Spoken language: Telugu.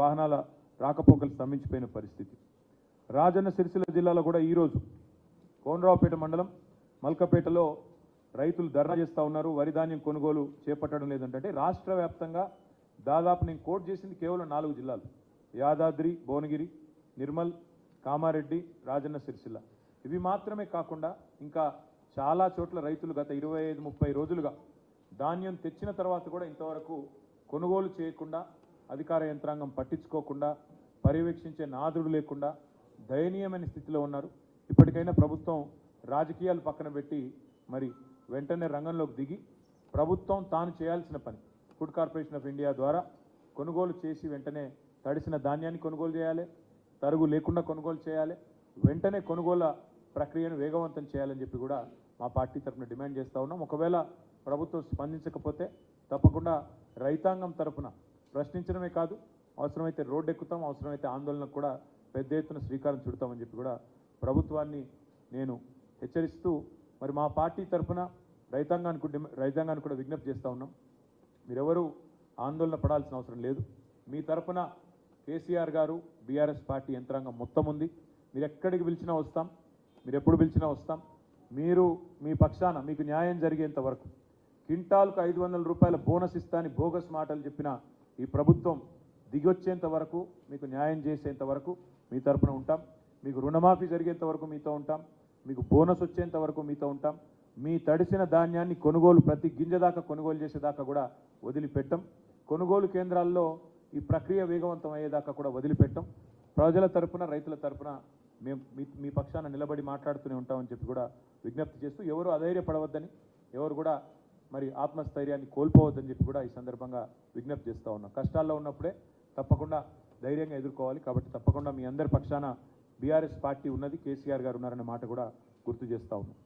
వాహనాల రాకపోకలు స్తంభించిపోయిన పరిస్థితి. రాజన్న సిరిసిల్ల జిల్లాలో కూడా ఈరోజు కోనరావుపేట మండలం మల్కపేటలో రైతులు ధర్నా చేస్తూ ఉన్నారు. వరి ధాన్యం కొనుగోలు చేపట్టడం లేదంటే రాష్ట్ర వ్యాప్తంగా దాదాపు నేను కోట్ చేసింది కేవలం నాలుగు జిల్లాలు. యాదాద్రి భువనగిరి నిర్మల్ కామారెడ్డి రాజన్న సిరిసిల్ల. ఇవి మాత్రమే కాకుండా ఇంకా చాలా చోట్ల రైతులు గత ఇరవై ఐదు ముప్పై రోజులుగా ధాన్యం తెచ్చిన తర్వాత కూడా ఇంతవరకు కొనుగోలు చేయకుండా అధికార యంత్రాంగం పట్టించుకోకుండా పర్యవేక్షించే నాదుడు లేకుండా దయనీయమైన స్థితిలో ఉన్నారు. ఇప్పటికైనా ప్రభుత్వం రాజకీయాలు పక్కన పెట్టి మరి వెంటనే రంగంలోకి దిగి ప్రభుత్వం తాను చేయాల్సిన పని ఫుడ్ కార్పొరేషన్ ఆఫ్ ఇండియా ద్వారా కొనుగోలు చేసి వెంటనే తడిసిన ధాన్యాన్ని కొనుగోలు చేయాలి తరుగు లేకుండా కొనుగోలు చేయాలి వెంటనే కొనుగోల ప్రక్రియను వేగవంతం చేయాలని చెప్పి కూడా మా పార్టీ తరఫున డిమాండ్ చేస్తూ ఉన్నాం. ఒకవేళ ప్రభుత్వం స్పందించకపోతే తప్పకుండా రైతాంగం తరఫున ప్రశ్నించడమే కాదు అవసరమైతే రోడ్డు ఎక్కుతాం అవసరమైతే ఆందోళనకు కూడా పెద్ద ఎత్తున శ్రీకారం చుడతామని చెప్పి కూడా ప్రభుత్వాన్ని నేను హెచ్చరిస్తూ మరి మా పార్టీ తరఫున రైతాంగానికి డిమ- రైతాంగానికి కూడా విజ్ఞప్తి చేస్తూ ఉన్నాం. మీరెవరూ ఆందోళన పడాల్సిన అవసరం లేదు. మీ తరఫున కేసీఆర్ గారు బీఆర్ఎస్ పార్టీ యంత్రాంగం మొత్తం ఉంది. మీరు ఎక్కడికి పిలిచినా వస్తాం మీరు ఎప్పుడు పిలిచినా వస్తాం. మీరు మీ పక్షాన మీకు న్యాయం జరిగేంత వరకు క్వింటాల్కు ఐదు వందల రూపాయల బోనస్ ఇస్తా అని బోగస్ మాటలు చెప్పిన ఈ ప్రభుత్వం దిగొచ్చేంత వరకు మీకు న్యాయం చేసేంత వరకు మీ తరపున ఉంటాం. మీకు రుణమాఫీ జరిగేంత వరకు మీతో ఉంటాం. మీకు బోనస్ వచ్చేంత వరకు మీతో ఉంటాం. మీ తడిసిన ధాన్యాన్ని కొనుగోలు ప్రతి గింజ దాకా కొనుగోలు చేసేదాకా కూడా వదిలిపెట్టం. కొనుగోలు కేంద్రాల్లో ఈ ప్రక్రియ వేగవంతం అయ్యేదాకా కూడా వదిలిపెట్టం. ప్రజల తరపున రైతుల తరపున మేము మీ మీ పక్షాన నిలబడి మాట్లాడుతూనే ఉంటామని చెప్పి కూడా విజ్ఞప్తి చేస్తూ ఎవరు అధైర్యపడవద్దని ఎవరు కూడా మరి ఆత్మస్థైర్యాన్ని కోల్పోవద్దని చెప్పి కూడా ఈ సందర్భంగా విజ్ఞప్తి చేస్తూ ఉన్నాం. కష్టాల్లో ఉన్నప్పుడే తప్పకుండా ధైర్యంగా ఎదుర్కోవాలి. కాబట్టి తప్పకుండా మీ అందరి పక్షాన బీఆర్ఎస్ పార్టీ ఉన్నది కేసీఆర్ గారు ఉన్నారనే మాట కూడా గుర్తు చేస్తూ ఉన్నాం.